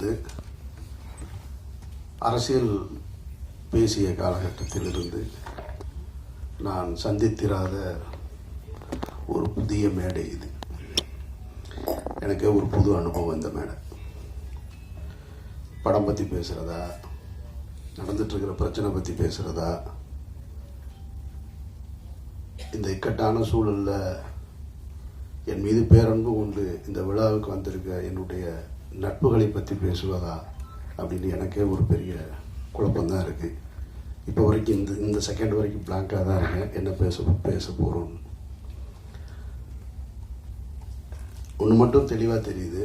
இருந்து அரசியல் பேசிய காலகட்டத்திலிருந்து நான் சந்தித்திராத ஒரு புதிய மேடை இது. எனக்கு ஒரு புது அனுபவம் இந்த மேடை. படம் பற்றி பேசுகிறதா நடந்துட்டுருக்கிற பிரச்சனை பற்றி பேசுகிறதா இந்த இக்கட்டான சூழலில் என் மீது பேரன்பு கொண்டு இந்த விழாவுக்கு வந்திருக்க என்னுடைய நட்புகளை பற்றி பேசுவதா அப்படின்னு எனக்கே ஒரு பெரிய குழப்பம்தான் இருக்குது இப்போ வரைக்கும் இந்த இந்த செகண்ட் வரைக்கும் பிளாங்காக தான் இருக்கேன். என்ன பேச பேச போகிறோம் ஒன்று மட்டும் தெளிவாக தெரியுது.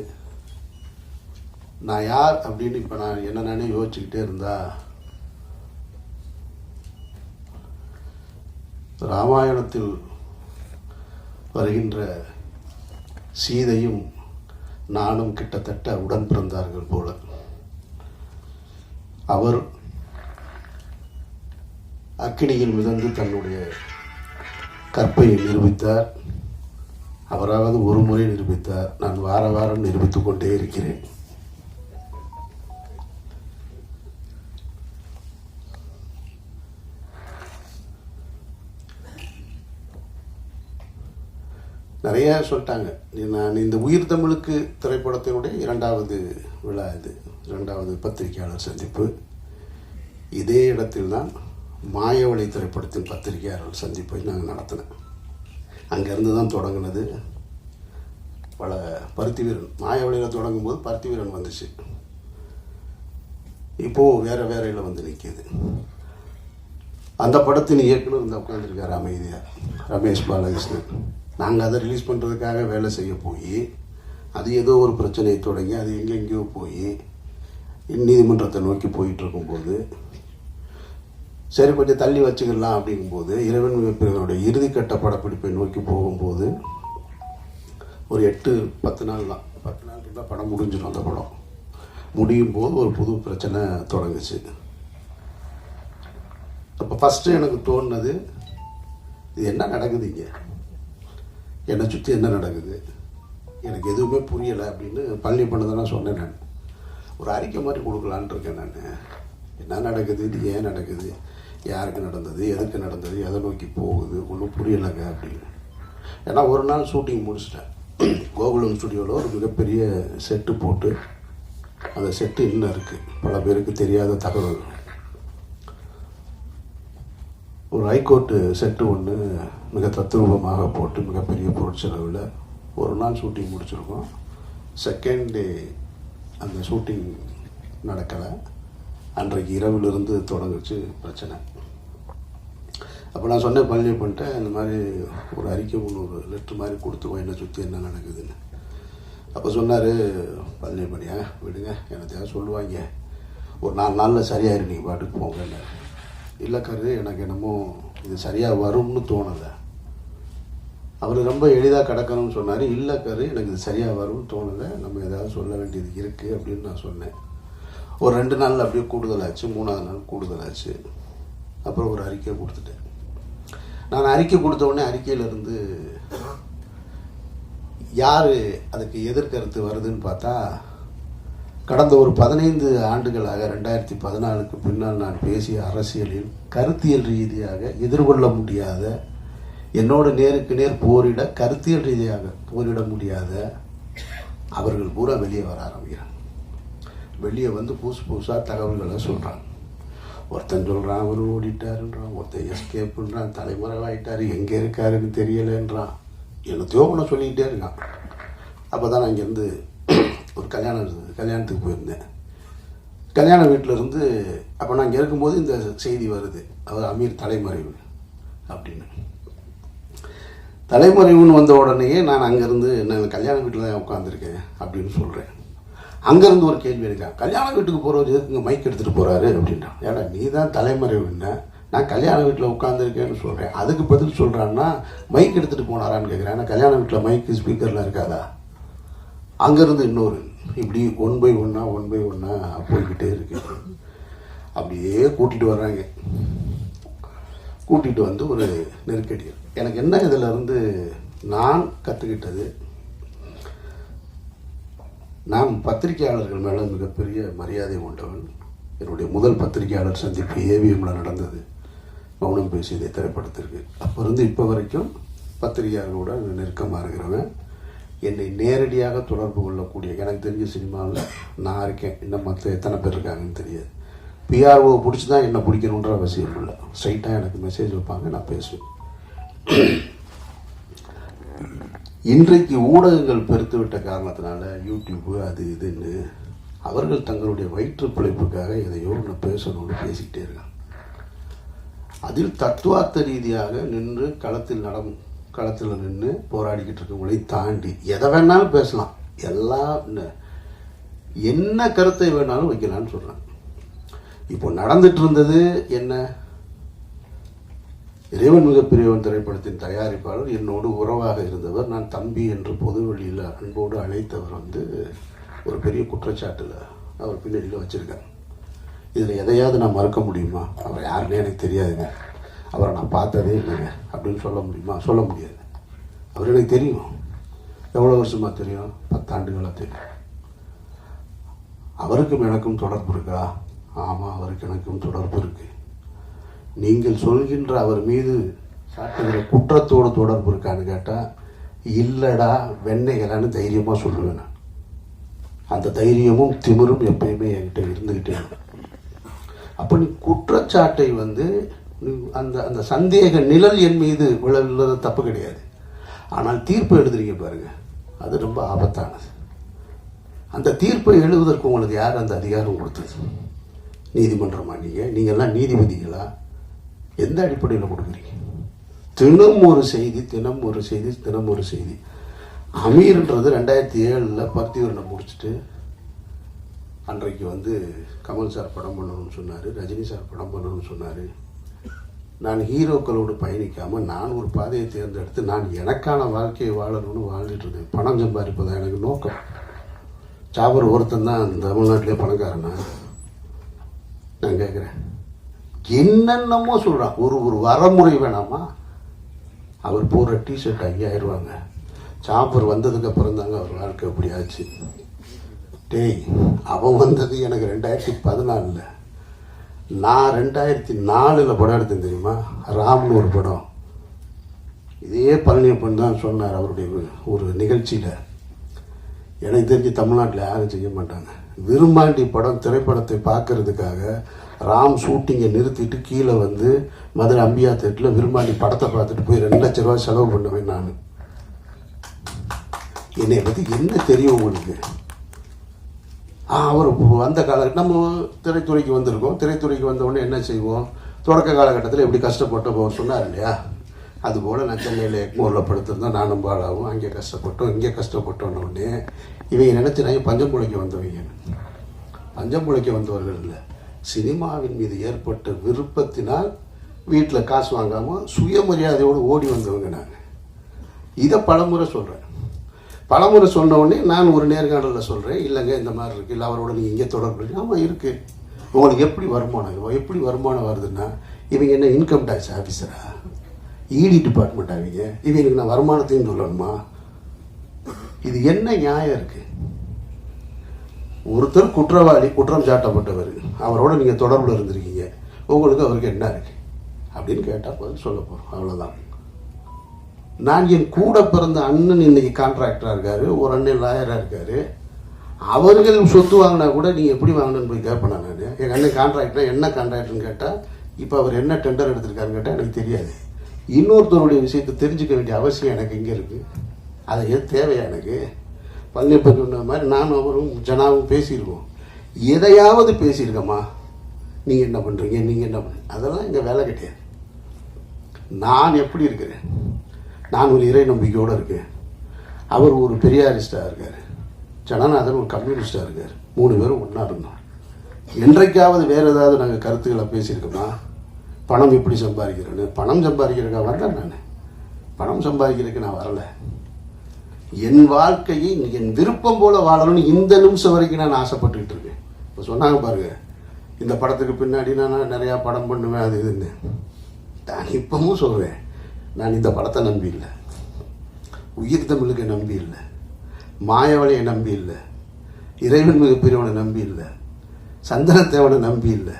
நான் யார் அப்படின்னு இப்போ நான் என்ன நானே யோசிச்சுக்கிட்டே இருந்தா ராமாயணத்தில் வருகின்ற சீதையும் நானும் கிட்டத்தட்ட உடன் பிறந்தார்கள் போல. அவர் அக்கினியில் மிதந்து தன்னுடைய கற்பை நிரூபித்தார். அவராவது ஒரு முறை நிரூபித்தார். நான் வார வாரம் நிரூபித்துக் கொண்டே இருக்கிறேன். நிறைய சொல்லிட்டாங்க. நான் இந்த உயிர் தமிழுக்கு திரைப்படத்தினுடைய இரண்டாவது விழா இது. இரண்டாவது பத்திரிகையாளர் சந்திப்பு. இதே இடத்தில்தான் மாயவழி திரைப்படத்தின் பத்திரிகையாளர் சந்திப்பை நாங்கள் நடத்தினேன் அங்கேருந்து தான் தொடங்கினது. பல பருத்தி வீரன் மாயவழியில் தொடங்கும்போது பருத்தி வீரன் வந்துச்சு. இப்போது வேறு வேறையில் வந்து நிற்கிது அந்த படத்தின் இயக்குனர் இந்த உட்காந்துருக்கார் அமைதியாக ரமேஷ் பாலகிருஷ்ணன். நாங்கள் அதை ரிலீஸ் பண்ணுறதுக்காக வேலை செய்ய போய் அது ஏதோ ஒரு பிரச்சனையை தொடங்கி அது எங்கெங்கேயோ போய் நீதிமன்றத்தை நோக்கி போயிட்டுருக்கும்போது சரி கொஞ்சம் தள்ளி வச்சுக்கலாம் அப்படிங்கும்போது இறைவன் மிகப்பெரியவனுடைய இறுதிக்கட்ட படப்பிடிப்பை நோக்கி போகும்போது ஒரு எட்டு பத்து நாள் தான். பத்து நாள் இருந்தால் படம் முடிஞ்சிடும் அந்த படம். முடியும் போது ஒரு புது பிரச்சனை தொடங்குச்சு. அப்போ ஃபஸ்ட்டு எனக்கு தோணுனது இது என்ன நடக்குது இங்கே? என்னை சுற்றி என்ன நடக்குது? எனக்கு எதுவுமே புரியலை அப்படின்னு பழனி பண்ணதெல்லாம் சொன்னேன் நான். ஒரு அறிக்கை மாதிரி கொடுக்கலான்னு இருக்கேன் நான். என்ன நடக்குது? இது ஏன் நடக்குது? யாருக்கு நடந்தது? எதுக்கு நடந்தது? எதை நோக்கி போகுது? ஒன்றும் புரியலைங்க அப்படின்னு. ஏன்னா ஒரு நாள் ஷூட்டிங் முடிச்சிட்டேன். கோகுலம் ஸ்டுடியோவில் ஒரு மிகப்பெரிய செட்டு போட்டு அந்த செட்டு இன்னும் இருக்குது பல பேருக்கு தெரியாத தகவல். ஒரு ஹைகோர்ட்டு செட்டு ஒன்று மிக தத்ரூபமாக போட்டு மிகப்பெரிய பொருட்செலவில் ஒரு நாள் ஷூட்டிங் முடிச்சிருக்கோம். செகண்ட் டே அந்த ஷூட்டிங் நடக்கலை. அன்றைக்கு இரவிலிருந்து தொடங்குச்சு பிரச்சனை. அப்போ நான் சொன்னேன் பழனி பண்ணிட்டேன் இந்த மாதிரி ஒரு அறிக்கை ஒன்று ஒரு லெட்ரு மாதிரி கொடுத்துருவோம் என்னை சுற்றி என்ன நடக்குதுன்னு. அப்போ சொன்னார் பழனி பண்ணியா விடுங்க எனக்கு சொல்லுவாங்க. ஒரு நாலு நாளில் சரியாயிரு நீங்கள் பாட்டுக்கு போங்க இல்லை கரு எனக்கு என்னமோ இது சரியாக வரும்னு தோணலை. அவர் ரொம்ப எளிதாக கிடக்கணும்னு சொன்னார். இல்லை கரு எனக்கு இது சரியாக வரும்னு தோணலை. நம்ம ஏதாவது சொல்ல வேண்டியது இருக்குது அப்படின்னு நான் சொன்னேன். ஒரு ரெண்டு நாள் அப்படியே கூடுதலாச்சு. மூணாவது நாள் கூடுதலாச்சு. அப்புறம் ஒரு அறிக்கை கொடுத்துட்டேன். நான் அறிக்கை கொடுத்த உடனே அறிக்கையிலேருந்து யார் அதுக்கு எதிர்கருத்து வருதுன்னு பார்த்தா கடந்த ஒரு பதினைந்து ஆண்டுகளாக ரெண்டாயிரத்தி பதினாலுக்கு பின்னால் நான் பேசிய அரசியலில் கருத்தியல் ரீதியாக எதிர்கொள்ள முடியாத என்னோட நேருக்கு நேர் போரிட கருத்தியல் ரீதியாக போரிட முடியாத அவர்கள் பூரா வெளியே வர ஆரம்பிக்கிறாங்க. வெளியே வந்து புதுசு புதுசாக தகவல்களை சொல்கிறாங்க ஒருத்தன் சொல்கிறான் அவர் ஓடிட்டாருன்றான் ஒருத்தன் எஸ்கேப்புன்றான் தலைமறைவாயிட்டார் எங்கே இருக்காருன்னு தெரியலைன்றான். என்னத்தையோ ஒன்று சொல்லிக்கிட்டே இருக்கான். அப்போ தான் நான் இங்கேருந்து ஒரு கல்யாணம் கல்யாணத்துக்கு போயிருந்தேன். கல்யாண வீட்டில் இருந்து அப்போ நான் இங்கே இருக்கும்போது இந்த செய்தி வருது. அவர் அமீர் தலைமறைவு அப்படின்னு. தலைமறைவுன்னு வந்த உடனேயே நான் அங்கேருந்து நான் கல்யாண வீட்டில் தான் உட்காந்துருக்கேன் அப்படின்னு சொல்கிறேன் அங்கேருந்து ஒரு கேள்வி இருக்கேன் கல்யாண வீட்டுக்கு போகிறவர் எதுக்குங்க மைக் எடுத்துகிட்டு போகிறாரு அப்படின்றான் ஏடா நீ தான் தலைமறைவுன்னு நான் கல்யாண வீட்டில் உட்காந்துருக்கேன்னு சொல்கிறேன் அதுக்கு பதில் சொல்கிறான்னா மைக் எடுத்துகிட்டு போனாரான்னு கேட்குறேன் ஏன்னா கல்யாண வீட்டில் மைக்கு ஸ்பீக்கர்லாம் இருக்காதா? அங்கேருந்து இன்னொரு இப்படி ஒன் பை ஒன்றா ஒன் பை ஒன்றா போய்கிட்டே இருக்கு. அப்படியே கூட்டிகிட்டு வர்றாங்க. கூட்டிகிட்டு வந்து ஒரு நெருக்கடி. எனக்கு என்ன இதில் இருந்து நான் கற்றுக்கிட்டது நான் பத்திரிகையாளர்கள் மேலே மிகப்பெரிய மரியாதை கொண்டவன். என்னுடைய முதல் பத்திரிகையாளர் சந்திப்பு ஏவிஎம்ல நடந்தது. மௌனம் பேசியதை திரைப்படத்திற்கு. அப்போ இருந்து இப்போ வரைக்கும் பத்திரிகையாளர்களோட நெருக்கமாக இருக்கிறவன். என்னை நேரடியாக தொடர்பு கொள்ளக்கூடிய எனக்கு தெரிஞ்ச சினிமாவில் நான் இருக்கேன். இன்னும் மற்ற எத்தனை பேர் இருக்காங்கன்னு தெரியாது. பிஆர்ஓ பிடிச்சி தான் என்னை பிடிக்கணுன்ற அவசியம் இல்லை. ஸ்ட்ரைட்டாக எனக்கு மெசேஜ் வைப்பாங்க நான் பேசுவேன். இன்றைக்கு ஊடகங்கள் பெருத்து விட்ட காரணத்தினால யூடியூப்பு அது இதுன்னு அவர்கள் தங்களுடைய வயிற்று பிழைப்புக்காக எதையோ ஒன்று பேசணும்னு பேசிக்கிட்டே இருக்காங்க. அதில் தத்துவார்த்த ரீதியாக நின்று களத்தில் நடம் களத்தில் நின்று போராடிக்கிட்டு இருக்கவங்களை தாண்டி எதை வேணாலும் பேசலாம். எல்லா என்ன கருத்தை வேணாலும் வைக்கலாம்னு சொல்கிறேன் இப்போ நடந்துட்டு இருந்தது என்ன? இறைவன் மிகப்பெரியவன் திரைப்படத்தின் தயாரிப்பாளர் என்னோடு உறவாக இருந்தவர் நான் தம்பி என்று பொது வழியில் அன்போடு அழைத்தவர் வந்து ஒரு பெரிய குற்றச்சாட்டில் அவர் பின்னணியில் வச்சுருக்காங்க இதில் எதையாவது நான் மறக்க முடியுமா? அவர் யாருன்னே எனக்கு தெரியாதுங்க. அவரை நான் பார்த்ததே இல்லைங்க. அப்படின்னு சொல்ல முடியுமா? சொல்ல முடியாது. அவர் எனக்கு தெரியும். எவ்வளோ வருஷமாக தெரியும்? பத்தாண்டுகளாக தெரியும். அவருக்கும் எனக்கும் தொடர்பு இருக்கா? ஆமாம் அவருக்கு எனக்கும் தொடர்பு இருக்கு. நீங்கள் சொல்கின்ற அவர் மீது சாட்டுகிற குற்றத்தோடு தொடர்பு இருக்கான்னு கேட்டால் இல்லைடா வெண்ணைகளான்னு தைரியமாக சொல்லுவேன் நான். அந்த தைரியமும் திமிரும் எப்பயுமே என்கிட்ட இருந்துக்கிட்டே அப்போ நீ குற்றச்சாட்டை வந்து அந்த அந்த சந்தேக நிழல் என் மீது விழவில்லது தப்பு கிடையாது. ஆனால் தீர்ப்பு எழுதுறீங்க பாருங்க. அது ரொம்ப ஆபத்தானது. அந்த தீர்ப்பை எழுதுவதற்கு உங்களுக்கு யார் அந்த அதிகாரம் கொடுத்தது? நீதிமன்றமா நீங்கள் நீங்கள்லாம் நீதிபதிகளா? எந்த அடிப்படையில் கொடுக்குறீங்க? தினம் ஒரு செய்தி தினம் ஒரு செய்தி தினம் ஒரு செய்தி. அமீர்ன்றது ரெண்டாயிரத்தி ஏழில் பருத்திவரனை முடிச்சுட்டு அன்றைக்கு வந்து கமல் சார் படம் பண்ணணும்னு சொன்னார் ரஜினி சார் படம் பண்ணணும்னு சொன்னார். நான் ஹீரோக்களோடு பயணிக்காமல் நான் ஒரு பாதையை தேர்ந்தெடுத்து நான் எனக்கான வாழ்க்கையை வாழணும்னு வாழ்ந்துட்டு இருந்தேன். பணம் சம்பாதிப்பதான் எனக்கு நோக்கம். சாபர் ஒருத்தன் தான் தமிழ்நாட்டிலே பணக்காரனா? நான் கேட்குறேன். என்னென்னமோ சொல்கிறான் ஒரு ஒரு வரமுறை வேணாமா? அவர் போடுற டிஷர்ட் ஐயாயிரம் சாப்பர் வந்ததுக்கப்புறம் தாங்க அவர் வாழ்க்கை அப்படி ஆச்சு. டேய் அவன் வந்தது எனக்கு ரெண்டாயிரத்தி பதினாலில். நான் ரெண்டாயிரத்தி நாலில் படம் எடுத்தேன் தெரியுமா? ராம்னு ஒரு படம். இதே பழனியப்பன் தான் சொன்னார் அவருடைய ஒரு நிகழ்ச்சியில். எனக்கு தெரிஞ்சு தமிழ்நாட்டில் யாரும் செய்ய மாட்டாங்க. விரும்பாண்டி படம் திரைப்படத்தை பார்க்கறதுக்காக ராம் ஷூட்டிங்கை நிறுத்திட்டு கீழே வந்து மதுரை அம்பியா தேட்டில் விரும்பாண்டி படத்தை பார்த்துட்டு போய் ரெண்டு லட்ச ரூபா செலவு பண்ணுவேன் நான். என்னை பற்றி என்ன தெரியும் உங்களுக்கு? அவர் அந்த கால நம்ம திரைத்துறைக்கு வந்திருக்கோம். திரைத்துறைக்கு வந்தவுடனே என்ன செய்வோம்? தொடக்க காலகட்டத்தில் எப்படி கஷ்டப்பட்டோம் அவர் சொன்னார் இல்லையா? அதுபோல் நான் சென்னையில் எக்மோரில் படுத்திருந்தேன் நானும் பாழாகவும் அங்கே கஷ்டப்பட்டோம். இங்கே கஷ்டப்பட்டோன்னு உடனே இவங்க நினச்சினாங்க பஞ்சம் பிழைக்க வந்தவங்க. பஞ்சம்புழைக்கு வந்தவர்கள் இல்லை. சினிமாவின் மீது ஏற்பட்ட விருப்பத்தினால் வீட்டில் காசு வாங்காமல் சுயமரியாதையோடு ஓடி வந்தவங்க நாங்கள் இதை பலமுறை சொல்கிறேன் பலமுறை சொன்ன உடனே நான் ஒரு நேர்காணலில் சொல்கிறேன் இல்லைங்க இந்த மாதிரி இருக்குது இல்லை அவரோட நீங்கள் இங்கே தொடர்பு இருக்கு ஆமாம் இருக்குது உங்களுக்கு எப்படி வருமானம் எப்படி வருமானம் வருதுன்னா இவங்க என்ன இன்கம் டேக்ஸ் ஆஃபீஸரா இடி டிபார்ட்மெண்ட் ஆவீங்க இவங்களுக்கு நான் வருமானத்தையும் சொல்லணுமா? இது என்ன நியாயம் இருக்குது ஒருத்தர் குற்றவாளி குற்றம் சாட்டப்பட்டவர். அவரோட நீங்கள் தொடர்பில் இருந்திருக்கீங்க. உங்களுக்கு அவருக்கு என்ன இருக்குது அப்படின்னு கேட்டால் பதில் சொல்ல போகிறோம் அவ்வளோதான் நான் என் கூட பிறந்த அண்ணன் இன்னைக்கு கான்ட்ராக்டராக இருக்காரு ஒரு அண்ணன் லாயராக இருக்காரு. அவர்கள் சொத்து வாங்கினா கூட நீங்கள் எப்படி வாங்கணும்னு போய் கேட்பேன் நான் எங்கள் அண்ணன் கான்ட்ராக்டர் என்ன கான்ட்ராக்டர்னு கேட்டால் இப்போ அவர் என்ன டெண்டர் எடுத்திருக்காருன்னு கேட்டால் எனக்கு தெரியாது. இன்னொருத்தருடைய விஷயத்தை தெரிஞ்சுக்க வேண்டிய அவசியம் எனக்கு இங்கே இருக்குது அது எது தேவையா எனக்கு? பழனியப்பன் சொன்ன மாதிரி நானும் அவரும் ஜனாவும் பேசியிருக்கோம். எதையாவது பேசியிருக்கம்மா. நீங்கள் என்ன பண்ணுறீங்க நீங்கள் என்ன பண்ணுறீங்க அதெல்லாம் எங்கள் வேலை கிடையாது. நான் எப்படி இருக்கிறேன்? நான் ஒரு இறை நம்பிக்கையோடு இருக்கேன். அவர் ஒரு பெரியாரிஸ்டாக இருக்கார். ஜனநாதன் ஒரு கம்யூனிஸ்டாக இருக்கார். மூணு பேரும் ஒன்றா இருந்தோம். என்றைக்காவது வேறு ஏதாவது நாங்கள் கருத்துக்களை பேசியிருக்கோமா பணம் எப்படி சம்பாதிக்கிறேன்னு பணம் சம்பாதிக்கிறதுக்காக வரல நான். பணம் சம்பாதிக்கிறதுக்கு நான் வரலை. என் வாழ்க்கையை என் விருப்பம் போல வாழணும்னு இந்த நிமிஷம் வரைக்கும் நான் ஆசைப்பட்டுக்கிட்டு இருக்கேன். இப்போ சொன்னாங்க பாருங்க இந்த படத்துக்கு பின்னாடி நான் நிறையா படம் பண்ணுவேன் அது இதுன்னு. நான் இப்பவும் சொல்கிறேன் நான் இந்த படத்தை நம்பி இல்லை. உயிர் தமிழுக்கு நம்பி இல்லை. மாயவளையை நம்பி இல்லை. இறைவன் மிகப்பெரியவனை நம்பி இல்லை. சந்தனத்தேவனை நம்பி இல்லை.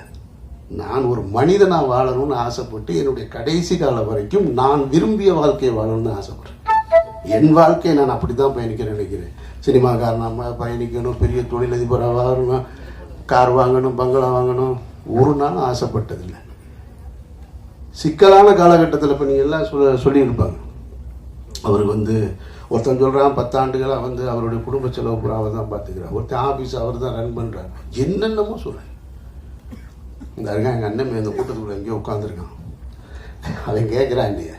நான் ஒரு மனிதனாக வாழணும்னு ஆசைப்பட்டு என்னுடைய கடைசி காலம் வரைக்கும் நான் விரும்பிய வாழ்க்கையை வாழணும்னு ஆசைப்பட்றேன். என் வாழ்க்கையை நான் அப்படி தான் பயணிக்கிறேன் நினைக்கிறேன். சினிமாக்காரனாம பயணிக்கணும் பெரிய தொழிலதிபராக வாழணும் கார் வாங்கணும் பங்களா வாங்கணும். ஒரு நாள் ஆசைப்பட்டதில்லை. சிக்கலான காலகட்டத்தில் இப்போ நீங்கள் எல்லாம் சொல்ல சொல்லியிருப்பாங்க. அவருக்கு வந்து ஒருத்தன் சொல்கிறான் பத்தாண்டுகளாக வந்து அவருடைய குடும்ப செலவு பூரா அவர் தான் பார்த்துக்கிறார் ஒருத்தன் ஆஃபீஸ் அவர் தான் ரன் பண்ணுறார் என்னென்னமோ சொல்கிறேன் இந்த இருக்கான் எங்கள் அண்ணன் இந்த கூட்டத்துக்குள்ள எங்கேயோ உட்காந்துருக்கான் அவன் கேட்குறான் இல்லையே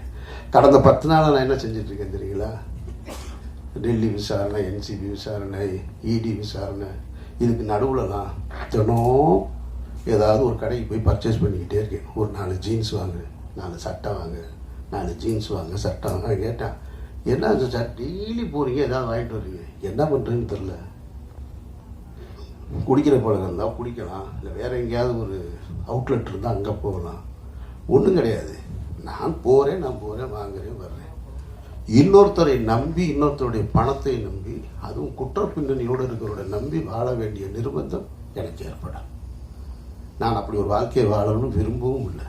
கடந்த பத்து நாளாக நான் என்ன செஞ்சிட்ருக்கேன் தெரியுங்களா? டெல்லி விசாரணை என்சிபி விசாரணை இடி விசாரணை இதுக்கு நடுவுலலாம் தினம் ஏதாவது ஒரு கடைக்கு போய் பர்ச்சேஸ் பண்ணிக்கிட்டே இருக்கேன். ஒரு நாலு ஜீன்ஸ் வாங்கு நாலு சட்டை வாங்கு நாலு ஜீன்ஸ் வாங்க சட்டை வாங்க அவன் கேட்டான் என்ன சார் டெய்லி போகிறீங்க ஏதாவது வாங்கிட்டு வரீங்க என்ன பண்ணுறேன்னு தெரில குடிக்கிற பழக்கம் இருந்தால் குடிக்கலாம். இல்லை வேறு எங்கேயாவது ஒரு அவுட்லெட் இருந்தால் அங்கே போகலாம். ஒன்றும் கிடையாது. நான் போகிறேன் நான் போகிறேன் வாங்குறேன் வர்றேன். இன்னொருத்தரை நம்பி இன்னொருத்தருடைய பணத்தை நம்பி அதுவும் குற்ற பின்னணியோடு இருக்கிறவரை நம்பி வாழ வேண்டிய நிர்பந்தம் எனக்கு ஏற்படும் நான் அப்படி ஒரு வாழ்க்கையை வாழணும்னு விரும்பவும் இல்லை.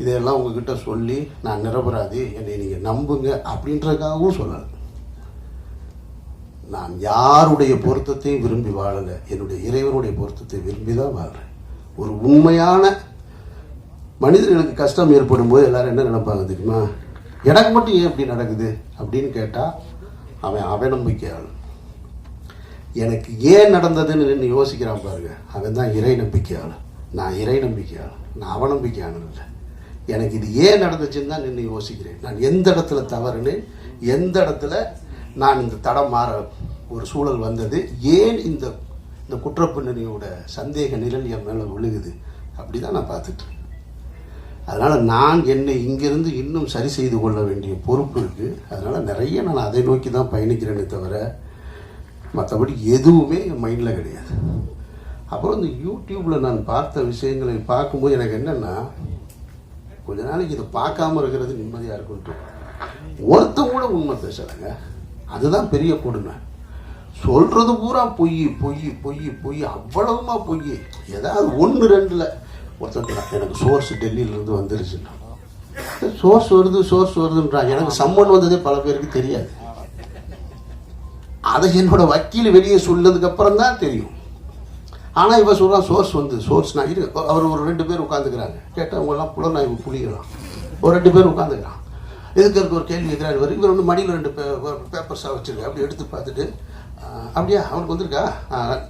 இதையெல்லாம் உங்ககிட்ட சொல்லி நான் நிரபராதி என்னை நீங்கள் நம்புங்க அப்படின்றதுக்காகவும் சொல்லலை. நான் யாருடைய பொருத்தத்தையும் விரும்பி வாழலை. என்னுடைய இறைவனுடைய பொருத்தத்தை விரும்பி தான் வாழ்கிறேன் ஒரு உண்மையான மனிதர்களுக்கு கஷ்டம் ஏற்படும் போது எல்லாரும் என்ன நினைப்பாங்க தெரியுமா? எனக்கு மட்டும் ஏன் இப்படி நடக்குது? அப்படின்னு கேட்டால் அவன் அவநம்பிக்கையாளன். எனக்கு ஏன் நடந்ததுன்னு நின்று யோசிக்கிறான் பாருங்க. அவன் தான் இறை நம்பிக்கையாளன். நான் இறை நம்பிக்கையாளன். நான் அவநம்பிக்கையாளன் இல்லை எனக்கு இது ஏன் நடந்துச்சுன்னு தான் நின்று யோசிக்கிறேன். நான் எந்த இடத்துல தவறுன்னு எந்த இடத்துல நான் இந்த தடம் மாற ஒரு சூழல் வந்தது ஏன் இந்த இந்த குற்றப்பின்னணியோட சந்தேக நிழல் என் மேலே விழுகுது அப்படி தான் நான் பார்த்துட்டு அதனால் நான் என்னை இங்கிருந்து இன்னும் சரி செய்து கொள்ள வேண்டிய பொறுப்பு இருக்குது அதனால் நிறைய நான் அதை நோக்கி தான் பயணிக்கிறேனே தவிர மற்றபடி எதுவுமே என் மைண்டில் கிடையாது. அப்புறம் இந்த யூடியூப்பில் நான் பார்த்த விஷயங்களை பார்க்கும்போது எனக்கு என்னென்னா கொஞ்ச நாளைக்கு இதை பார்க்காம இருக்கிறது நிம்மதியாக இருக்குன்ட்டு ஒருத்தம் கூட உண்மை பேசலைங்க. அதுதான் பெரிய கொடுமை. சொல்கிறது பூரா பொய் பொய் பொய் பொய் அவ்வளவுமா பொய். ஏதாவது ஒன்று ரெண்டில். ஒருத்தர் எனக்கு சோர்ஸ் டெல்லியிலேருந்து வந்துருச்சுன்னா. சோர்ஸ் வருது சோர்ஸ் வருதுன்றான். எனக்கு சம்மன் வந்ததே பல பேருக்கு தெரியாது. அதை என்னோட வக்கீல் வெளியே சொன்னதுக்கப்புறம் தான் தெரியும். ஆனால் இவன் சொல்கிறான் சோர்ஸ் வந்து சோர்ஸ் நான் இரு அவர் ஒரு ரெண்டு பேர் உட்காந்துக்கிறாங்க கேட்டால் அவங்கெல்லாம் புலனாய்வு புளிகிறான் ஒரு ரெண்டு பேர் உட்காந்துக்கிறான் எதுக்கு ஒரு கேள்வி கேட்குறாரு இவர். இவர் வந்து மடியில் ரெண்டு பேப்பர்ஸாக வச்சுருக்கேன் அப்படி எடுத்து பார்த்துட்டு அப்படியா? அவனுக்கு வந்திருக்கா?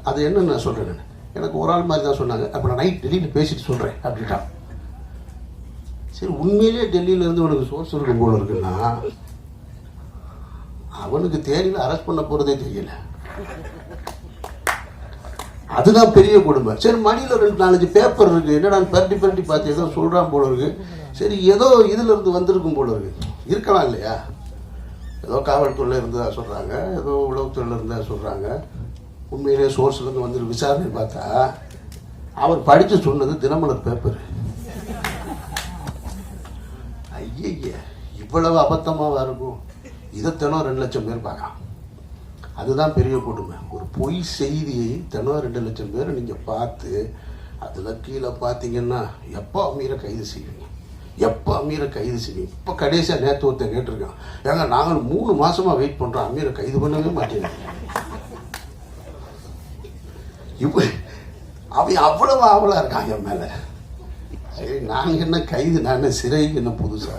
அது என்னன்னு நான் சொல்கிறேன் நான். எனக்கு ஒரு ஆள் மாதிரி தான் சொன்னாங்க. அப்போ நான் நைட் டெல்லியில் பேசிட்டு சொல்கிறேன் அப்படின்ட்டான். சரி உண்மையிலேயே டெல்லியிலேருந்து உனக்கு சோர்ஸ் இருக்கும் போல இருக்குன்னா அவனுக்கு தேடியில் அரெஸ்ட் பண்ண போகிறதே தெரியல. அதுதான் பெரிய குடும்பம் சரி மணியில் ரெண்டு நாலஞ்சு பேப்பர் இருக்குது என்னடா பரட்டி பரட்டி பார்த்து ஏதோ சொல்கிறான் போல இருக்கு. சரி ஏதோ இதுலேருந்து வந்திருக்கும் போல இருக்கு. இருக்கலாம் இல்லையா? ஏதோ காவல்துறையில் இருந்ததாக சொல்கிறாங்க ஏதோ உளவுத்துறையில் இருந்தால் சொல்கிறாங்க உண்மையிலே சோர்ஸ்லேருந்து வந்து விசாரணை பார்த்தா அவர் படித்து சொன்னது தினமலர் பேப்பர் ஐயய்ய இவ்வளவு அபத்தமாக இருக்கும்? இதை தினம் ரெண்டு லட்சம் பேர் பார்க்கலாம். அதுதான் பெரிய கொடுமை. ஒரு பொய் செய்தியை தினம் ரெண்டு லட்சம் பேர் நீங்கள் பார்த்து அதில் கீழே பார்த்தீங்கன்னா எப்போ அமீரை கைது செய்வீங்க? எப்போ அமீரை கைது செய்வீங்க? இப்போ கடைசியாக நேற்று ஒருத்தர் கேட்டிருக்கான். ஏங்க நாங்கள் மூணு மாதமாக வெயிட் பண்ணுறோம் அமீரை கைது பண்ணவே மாட்டேங்க. இப்போ அவன் அவ்வளவு ஆவலாக இருக்கான் என் மேலே. நாங்கள் நான் என்ன கைது நான் சிறைக்கு என்ன புதுசா?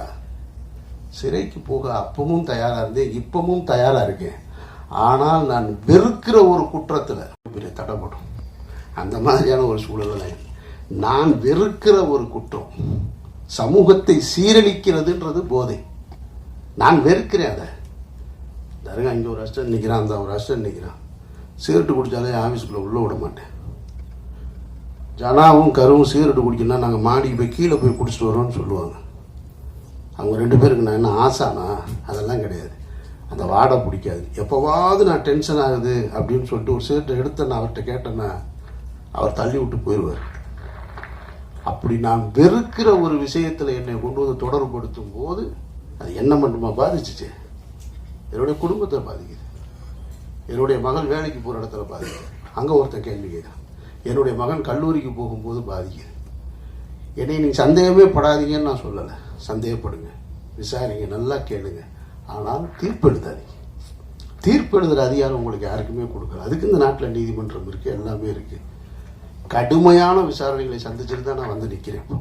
சிறைக்கு போக அப்பவும் தயாராக இருந்தேன் இப்பவும் தயாராக இருக்கேன். ஆனால் நான் வெறுக்கிற ஒரு குற்றத்தில் பெரிய தடைப்படும் அந்த மாதிரியான ஒரு சூழலில் நான் வெறுக்கிற ஒரு குற்றம் சமூகத்தை சீரழிக்கிறதுன்றது போதை. நான் வெறுக்கிறேன் அதை. தருங்க இங்கே ஒரு அஸ்டன் நிற்கிறான் அந்த ஒரு அஸ்டன் நிற்கிறான் சிகரெட்டு குடித்தாலே ஆஃபீஸ்க்குள்ளே உள்ளே விட மாட்டேன். ஜனாவும் கருவும் சிகரெட்டு குடிக்கணும்னா நாங்கள் மாடிக்கு போய் கீழே போய் குடிச்சிட்டு வரோம்னு சொல்லுவாங்க. அவங்க ரெண்டு பேருக்கு நான் என்ன ஆசானா? அதெல்லாம் கிடையாது. அந்த வாடை பிடிக்காது. எப்போவாவது நான் டென்ஷன் ஆகுது அப்படின்னு சொல்லிட்டு ஒரு சிகரெட் எடுத்து நான் அவர்கிட்ட கேட்டேன்னா அவர் தள்ளி விட்டு போயிடுவார். அப்படி நான் வெறுக்கிற ஒரு விஷயத்தில் என்னை கொண்டு வந்து தொடர்புபடுத்தும் போது அது என்ன மட்டுமா பாதிச்சிச்சு? என்னுடைய குடும்பத்தை பாதிக்குது. என்னுடைய மகள் வேலைக்கு போகிற இடத்துல பாதிக்குது. அங்கே ஒருத்தன் கேள்வி கேட்குறான் என்னுடைய மகன் கல்லூரிக்கு போகும்போது பாதிக்குது. என்னை நீங்கள் சந்தேகமே படாதீங்கன்னு நான் சொல்லலை. சந்தேகப்படுங்க. விசாரிங்க. நல்லா கேளுங்கள் ஆனால் தீர்ப்பு எழுதாதீங்க தீர்ப்பு எழுதுகிற அதிகாரம் உங்களுக்கு யாருக்குமே கொடுக்கல. அதுக்கு இந்த நாட்டில் நீதிமன்றம் இருக்குது எல்லாமே இருக்குது கடுமையான விசாரணைகளை சந்திச்சுட்டு தான் நான் வந்து நிற்கிறேன் இப்போ.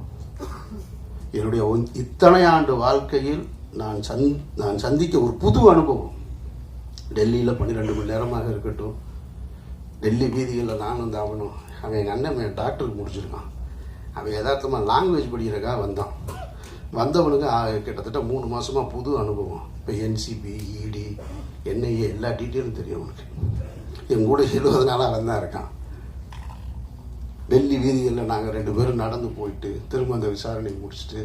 என்னுடைய ஒன்- இத்தனை ஆண்டு வாழ்க்கையில் நான் சந் நான் சந்திக்க ஒரு புது அனுபவம். டெல்லியில் பன்னிரெண்டு மணி நேரமாக இருக்கட்டும். டெல்லி வீதிகளில் நானும் தாவணும் அவன் எங்கள் அண்ணன் டாக்டருக்கு முடிச்சிருக்கான். அவன் யதார்த்தமாக லாங்குவேஜ் படிக்கிறக்காக வந்தான். வந்தவனுக்கு கிட்டத்தட்ட மூணு மாதமாக புது அனுபவம். இப்போ என்சிபி இடி என்ஐஏ எல்லா டீட்டெயிலும் தெரியும் அவனுக்கு என் கூட எழுபது நாளாக அவன் தான் இருக்கான். டெல்லி வீதிகளில் நாங்கள் ரெண்டு பேரும் நடந்து போயிட்டு திரும்ப அந்த விசாரணை முடிச்சுட்டு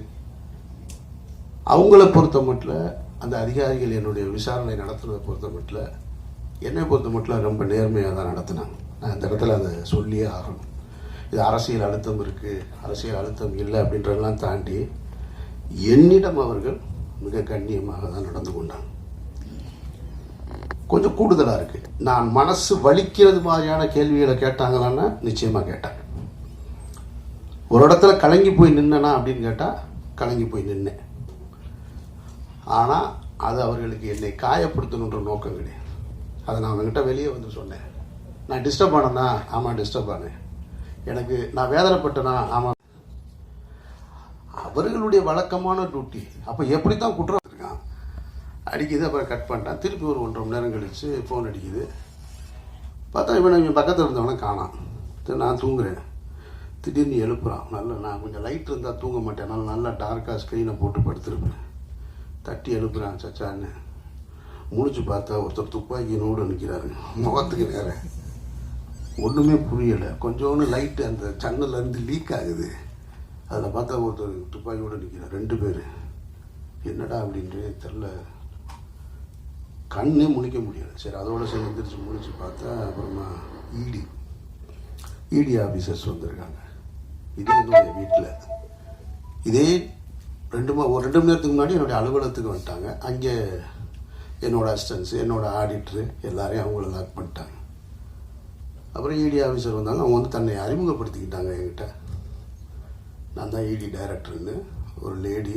அவங்கள பொறுத்த மட்டும் அந்த அதிகாரிகள் என்னுடைய விசாரணை நடத்துறதை பொறுத்த மட்டும் என்னை பொறுத்த மட்டும் ரொம்ப நேர்மையாக தான் நடத்தினாங்க. நான் அந்த இடத்துல அதை சொல்லியே ஆகணும். இது அரசியல் அழுத்தம் இருக்குது அரசியல் அழுத்தம் இல்லை அப்படின்றதெல்லாம் தாண்டி என்னிடம் அவர்கள் மிக கண்ணியமாக தான் நடந்து கொண்டான். கொஞ்சம் கூடுதலாக இருக்குது நான் மனசு வலிக்கிறது மாதிரியான கேள்விகளை கேட்டாங்களான்னா நிச்சயமாக கேட்டாங்க ஒரு இடத்துல கலங்கி போய் நின்னனா அப்படின்னு கேட்டால் கலங்கி போய் நின்னேன். ஆனால் அது அவர்களுக்கு என்னை காயப்படுத்தணுன்ற நோக்கம் கிடையாது. அதை நான் அவங்ககிட்ட வெளியே வந்து சொன்னேன். நான் டிஸ்டர்ப் ஆனேன்னா ஆமாம் டிஸ்டர்ப் ஆனேன். எனக்கு நான் வேதனைப்பட்டேனா? ஆமாம் அவர்களுடைய வழக்கமான டியூட்டி அப்போ எப்படி தான் குற்றம் இருக்கான் அடிக்குது அப்புறம் கட் பண்ணிட்டான். திருப்பி ஒரு ஒன்றரை மணி நேரம் கழித்து ஃபோன் அடிக்குது. பார்த்தா இவன் இவன் பக்கத்தில் இருந்தவனை காணான். சரி, நான் தூங்குறேன். திடீர்னு எழுப்புறான். நல்ல நான் கொஞ்சம் லைட் இருந்தால் தூங்க மாட்டேன். நல்லா நல்லா டார்க்காக ஸ்க்ரீனை போட்டு படுத்துருப்பேன். தட்டி எழுப்புறான் சச்சான்னு. முடிச்சு பார்த்தா ஒருத்தர் துப்பாக்கியினோடு நிற்கிறாரு முகத்துக்கு நேரம் ஒன்றுமே புரியலை. கொஞ்சோண்டு லைட்டு அந்த ஜன்னல்ல லீக் ஆகுது. அதில் பார்த்தா ஒருத்தர் துப்பாக்கியோடு நிற்கிறார். ரெண்டு பேர். என்னடா அப்படின்ட்டு தெரில. கண்ணே முழிக்க முடியல. சரி அதோட சரி எந்திரிச்சு முழிச்சு பார்த்தா அப்புறமா இடி இடி ஆஃபீஸர்ஸ் வந்திருக்காங்க. இதே என்னுடைய வீட்டில். இதே ரெண்டு மா ஒரு ரெண்டு மணி நேரத்துக்கு முன்னாடி என்னுடைய அலுவலகத்துக்கு வந்துட்டாங்க. அங்கே என்னோடய அசிஸ்டன்ஸு என்னோட ஆடிட்ரு எல்லாரையும் அவங்கள லாக் பண்ணிட்டாங்க. அப்புறம் இடி ஆஃபீஸர் வந்தாங்க. அவங்க வந்து தன்னை அறிமுகப்படுத்திக்கிட்டாங்க என்கிட்ட. நான் தான் இடி டைரக்டர்னு ஒரு லேடி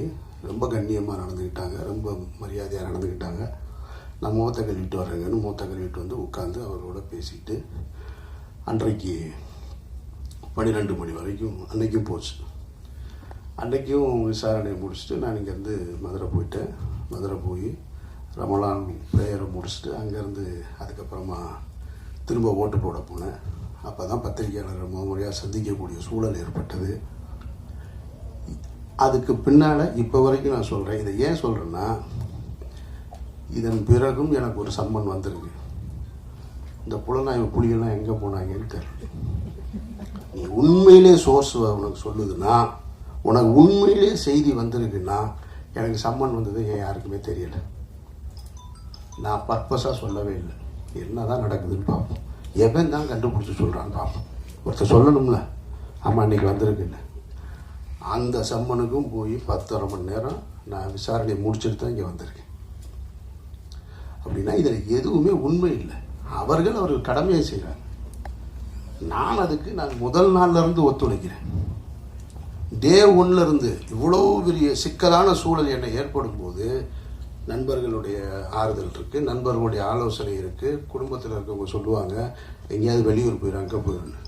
ரொம்ப கண்ணியமாக நடந்துக்கிட்டாங்க ரொம்ப மரியாதையாக நடந்துக்கிட்டாங்க நான் மூத்த கழுவிட்டு வரேங்கன்னு மூத்த கழுவிட்டு வந்து உட்காந்து அவரோட பேசிட்டு அன்றைக்கு பன்னிரெண்டு மணி வரைக்கும் அன்றைக்கும் போச்சு. அன்றைக்கும் விசாரணை முடிச்சுட்டு நான் இங்கேருந்து மதுரை போயிட்டேன். மதுரை போய் ரமலான் ப்ரேயரை முடிச்சுட்டு அங்கேருந்து அதுக்கப்புறமா திரும்ப ஓட்டு போட போனேன். அப்போ தான் பத்திரிகையாளரை முறையாக சந்திக்கக்கூடிய சூழல் ஏற்பட்டது. அதுக்கு பின்னால் இப்போ வரைக்கும் நான் சொல்கிறேன் இதை ஏன் சொல்கிறேன்னா இதன் பிறகும் எனக்கு ஒரு சம்மன் வந்திருக்கு. இந்த புலனாய்வு புலிகள்லாம் எங்கே போனாங்கன்னு தெரியல. நீ உண்மையிலே சோர்ஸ் உனக்கு சொல்லுதுன்னா உனக்கு உண்மையிலே செய்தி வந்திருக்குன்னா எனக்கு சம்மன் வந்தது ஏன் யாருக்குமே தெரியல. நான் பர்பஸாக சொல்லவே இல்லை. என்ன தான் நடக்குதுன்னு பார்ப்போம். எவன் தான் கண்டுபிடிச்சி சொல்கிறான்னு பார்ப்போம். ஒருத்தர் சொல்லணும்ல. ஆமாம் இன்றைக்கி வந்திருக்குன்னு. அந்த சம்மனுக்கும் போய் பத்தரை மணி நேரம் நான் விசாரணையை முடிச்சுட்டு தான் இங்கே வந்திருக்கேன். அப்படின்னா இதில் எதுவுமே உண்மை இல்லை. அவர்கள் அவர்கள் கடமையை செய்கிறார் நான் அதுக்கு நான் முதல் நாள்ல இருந்து ஒத்துழைக்கிறேன். டே ஒன்லேருந்து இவ்வளோ பெரிய சிக்கலான சூழல் என்னை ஏற்படும் போது நண்பர்களுடைய ஆறுதல் இருக்குது நண்பர்களுடைய ஆலோசனை இருக்குது குடும்பத்தில் இருக்கவங்க சொல்லுவாங்க எங்கேயாவது வெளியூர் போயிடும் அங்கே போயிடும்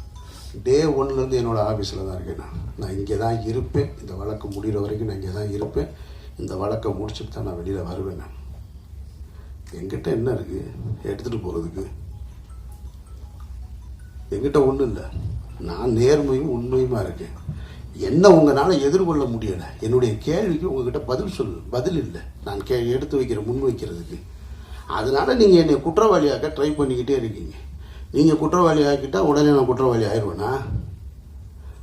டே ஒன்லேருந்து என்னோடய ஆஃபீஸில் தான் இருக்கேன் நான். நான் இங்கே தான் இருப்பேன். இந்த வழக்கு முடிகிற வரைக்கும் நான் இங்கே தான் இருப்பேன். இந்த வழக்கை முடிச்சுட்டு தான் நான் வெளியில் வருவேன் நான். எங்கிட்ட என்ன இருக்குது எடுத்துகிட்டு போகிறதுக்கு எங்கிட்ட ஒன்றும் இல்லை. நான் நேர்மையும் உண்மையுமா இருக்கேன்? என்ன உங்களால் எதிர்கொள்ள முடியலை? என்னுடைய கேள்விக்கு உங்ககிட்ட பதில் சொல் பதில் இல்லை. நான் கே எடுத்து வைக்கிற முன் வைக்கிறதுக்கு. அதனால் நீங்கள் என்னை குற்றவாளியாக்க ட்ரை பண்ணிக்கிட்டே இருக்கீங்க. நீங்கள் குற்றவாளி ஆக்கிட்டால் உடனே நான் குற்றவாளி ஆயிடுவேனா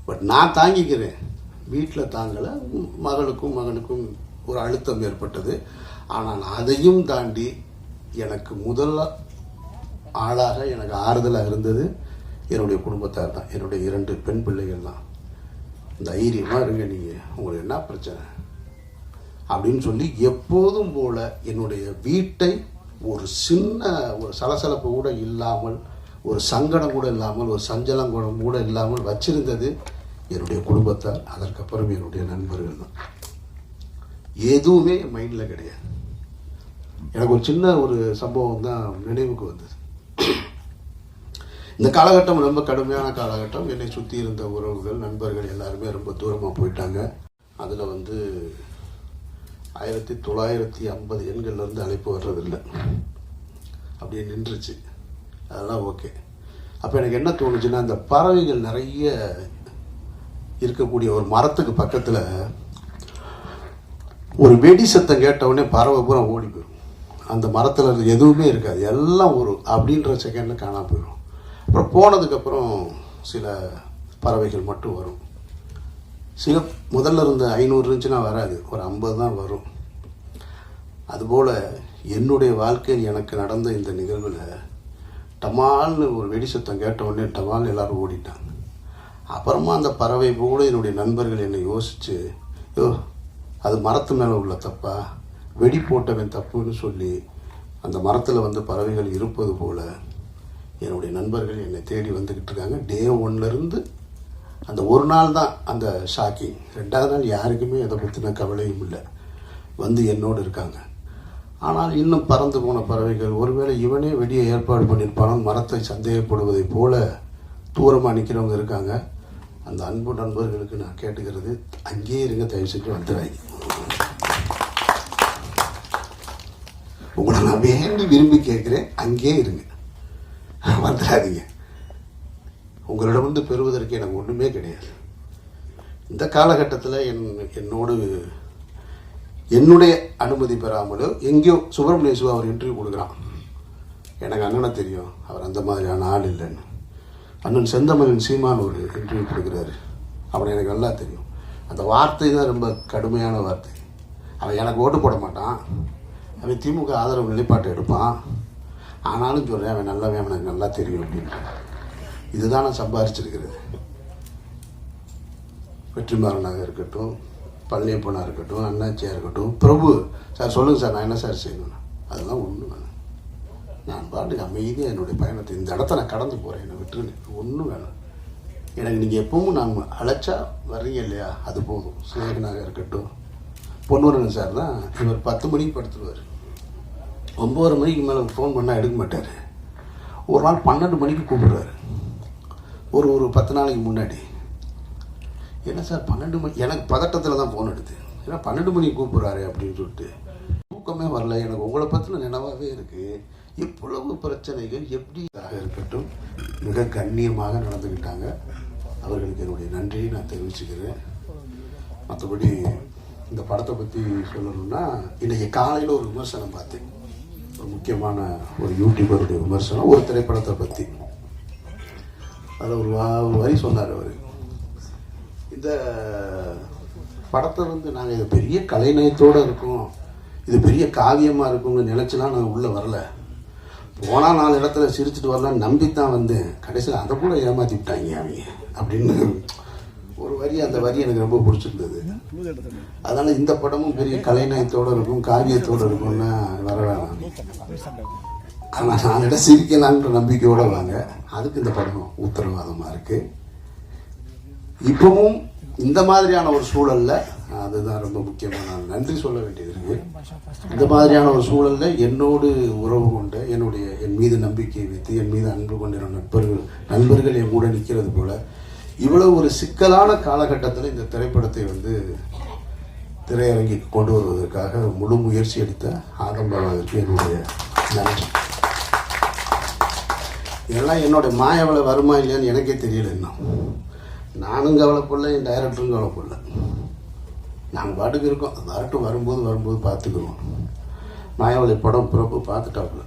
பட் நான் தாங்கிக்கிறேன். வீட்டில் தாங்கலை மகளுக்கும் மகனுக்கும் ஒரு அழுத்தம் ஏற்பட்டது. ஆனால் அதையும் தாண்டி எனக்கு முதல்ல ஆளாக எனக்கு ஆறுதலாக இருந்தது என்னுடைய குடும்பத்தார் தான். என்னுடைய இரண்டு பெண் பிள்ளைகள் தான். தைரியமாக இருங்க நீங்கள் உங்களுக்கு என்ன பிரச்சனை? அப்படின்னு சொல்லி எப்போதும் போல என்னுடைய வீட்டை ஒரு சின்ன ஒரு சலசலப்பு கூட இல்லாமல் ஒரு சங்கடம் கூட இல்லாமல் ஒரு சஞ்சலம் கூட கூட இல்லாமல் வச்சிருந்தது. என்னுடைய குடும்பத்தார் அதற்கப்புறம் என்னுடைய நண்பர்கள் தான். எதுவுமே மைண்டில் கிடையாது. எனக்கு ஒரு சின்ன ஒரு சம்பவம் தான் நினைவுக்கு வந்தது. இந்த காலகட்டம் ரொம்ப கடுமையான காலகட்டம். என்னை சுற்றி இருந்த உறவுகள் நண்பர்கள் எல்லாருமே ரொம்ப தூரமாக போயிட்டாங்க. அதில் வந்து ஆயிரத்தி தொள்ளாயிரத்தி ஐம்பது எண்கள்லேருந்து அழைப்பு வர்றதில்லை. அப்படியே நின்றுச்சு. அதெல்லாம் ஓகே அப்போ எனக்கு என்ன தோணுச்சுன்னா அந்த பறவைகள் நிறைய இருக்கக்கூடிய ஒரு மரத்துக்கு பக்கத்தில் ஒரு வெடி சத்தம் கேட்டவுடனே பறவை பூரா ஓடி போயிடும். அந்த மரத்தில் எதுவுமே இருக்காது. எல்லாம் ஒரு அப்படின்ற செகண்டில் காணாம போயிடும். அப்புறம் போனதுக்கப்புறம் சில பறவைகள் மட்டும் வரும். சில முதல்ல இருந்த ஐநூறு இருந்துச்சுன்னா வராது. ஒரு ஐம்பது தான் வரும். அதுபோல் என்னுடைய வாழ்க்கையில் எனக்கு நடந்த இந்த நிகழ்வில் டமால்னு ஒரு வெடி சத்தம் கேட்ட உடனே டமால் எல்லோரும் ஓடிட்டாங்க. அப்புறமா அந்த பறவை கூட என்னுடைய நண்பர்கள் என்னை யோசித்து யோ அது மரத்து மேலே உள்ள தப்பா? வெடி போட்டவன் தப்புன்னு சொல்லி அந்த மரத்தில் வந்து பறவைகள் இருப்பது போல் என்னுடைய நண்பர்கள் என்னை தேடி வந்துக்கிட்டு இருக்காங்க. டே ஒன்லேருந்து அந்த ஒரு நாள் தான் அந்த ஷாக்கிங். ரெண்டாவது நாள் யாருக்குமே அதை பற்றின கவலையும் இல்லை. வந்து என்னோடு இருக்காங்க. ஆனால் இன்னும் பறந்து போன பறவைகள் ஒருவேளை இவனே வெடியை ஏற்பாடு பண்ணியிருப்பானோ? மரத்தை சந்தேகப்படுவதைப் போல தூரமாக நிற்கிறவங்க இருக்காங்க. அந்த அன்பு நண்பர்களுக்கு நான் கேட்டுக்கிறது அங்கேயே இருங்க தயவு செஞ்சு வந்துடுறாங்க உங்களை நான் வேண்டி விரும்பி கேட்குறேன் அங்கேயே இருங்க. வந்துடாதீங்க. உங்களிடம் வந்து பெறுவதற்கு எனக்கு ஒன்றுமே கிடையாது. இந்த காலகட்டத்தில் என் என்னோடு என்னுடைய அனுமதி பெறாமலோ எங்கேயோ சுப்பிரமணிய சிவா அவர் இன்டர்வியூ கொடுக்குறான். எனக்கு அண்ணனை தெரியும். அவர் அந்த மாதிரியான ஆள் இல்லைன்னு. அண்ணன் செந்தமலன் சீமான் ஒரு இன்டர்வியூ கொடுக்குறாரு. அவனை எனக்கு நல்லா தெரியும். அந்த வார்த்தை தான் ரொம்ப கடுமையான வார்த்தை. அவன் எனக்கு ஓட்டு போட மாட்டான். அவன் திமுக ஆதரவு நிலைப்பாட்டை எடுப்பான். ஆனாலும் சொல்கிறேன் அவன் நல்லவன் எனக்கு நல்லா தெரியும் அப்படின்னு இதுதான் நான் சம்பாரிச்சிருக்கிறது. வெற்றிமாறனாக இருக்கட்டும் பழனியப்பனாக இருக்கட்டும் அண்ணாச்சியாக இருக்கட்டும் பிரபு சார் சொல்லுங்கள் சார் நான் என்ன சார் செய்யணும் அதெல்லாம் ஒன்று நான் பாட்டுக்கு அமைதியாக என்னுடைய பயணத்தை இந்த இடத்த நான் கடந்து போகிறேன் என்னை விட்டுருங்க. ஒன்றும் வேணும். எனக்கு நீங்கள் எப்பவும் நான் அழைச்சா வர்றீங்க இல்லையா? அது போதும். சிநேகனாக இருக்கட்டும். பொன்னுரன் சார் தான் இவர் பத்து மணிக்கு படுத்துருவார். ஒம்பது மணிக்கு மேலே ஃபோன் பண்ணால் எடுக்க மாட்டார். ஒரு நாள் பன்னெண்டு மணிக்கு கூப்பிடுறாரு. ஒரு ஒரு பத்து நாளைக்கு முன்னாடி. என்ன சார் பன்னெண்டு மணி? எனக்கு பதட்டத்தில் தான் ஃபோன் எடுத்து ஏன்னா பன்னெண்டு மணிக்கு கூப்பிட்றாரு அப்படின்னு சொல்லிட்டு. தூக்கமே வரல. எனக்கு உங்களை பற்றின நினைவாகவே இருக்குது இவ்வளவு பிரச்சனைகள் எப்படி இருக்கட்டும். மிக கண்ணியமாக நடந்துக்கிட்டாங்க அவர்களுக்கு என்னுடைய நன்றியை நான் தெரிவிச்சுக்கிறேன். மற்றபடி இந்த படத்தை பற்றி சொல்லணும்னா இன்றைக்கி காலையில் ஒரு விமர்சனம் பார்த்தேன். ஒரு முக்கியமான ஒரு யூடியூபருடைய விமர்சனம் ஒரு திரைப்படத்தை பற்றி அதில் ஒரு வா ஒரு வரி சொன்னார் அவர். இந்த படத்தை வந்து நாங்கள் இது பெரிய கலைநயத்தோடு இருக்கோம். இது பெரிய காவியமாக இருக்கும்னு நினச்சிலாம் நான் உள்ளே வரல. போனால் நாலு இடத்துல சிரிச்சிட்டு வரலான்னு தான் வந்தேன். கடைசியில் அதை கூட ஏமாற்றி விட்டாங்க அவங்க அப்படின்னு. ஒரு வரி அந்த வரி எனக்கு ரொம்ப பிடிச்சிருந்தது. அதனால் இந்த படமும் பெரிய கலைநயத்தோடு இருக்கும் காவியத்தோடு இருக்கும்னா வர வேணாம். ஆனால் நானிட சிரிக்கலான்ற நம்பிக்கையோடு வாங்க. அதுக்கு இந்த படம் உத்தரவாதமாக இருக்குது இப்பவும் இந்த மாதிரியான ஒரு சூழலில் அதுதான் ரொம்ப முக்கியமாக நான் நன்றி சொல்ல வேண்டியது இருக்கு. இந்த மாதிரியான ஒரு சூழலில் என்னோடு உறவு கொண்ட என்னுடைய என் மீது நம்பிக்கை வைத்து என் மீது அன்பு கொண்ட நண்பர்கள் நண்பர்கள் என் கூட நிற்கிறது போல இவ்வளவு ஒரு சிக்கலான காலகட்டத்தில் இந்த திரைப்படத்தை வந்து திரையரங்கி கொண்டு வருவதற்காக முழு முயற்சி எடுத்த ஆதம்பாலாவிற்கு என்னுடைய நன்றி. இதெல்லாம் என்னோட மாயவளை வருமா இல்லையான்னு எனக்கே தெரியல இன்னும். நானும் கவலைப்படல என் டைரக்டரும் கவலைப்படல. நாங்கள் பாட்டுக்கு இருக்கோம். வரட்டும் வரும்போது வரும்போது பார்த்துக்குவோம். மாயாவளி படம் பிறப்பு பார்த்துட்டாப்புல.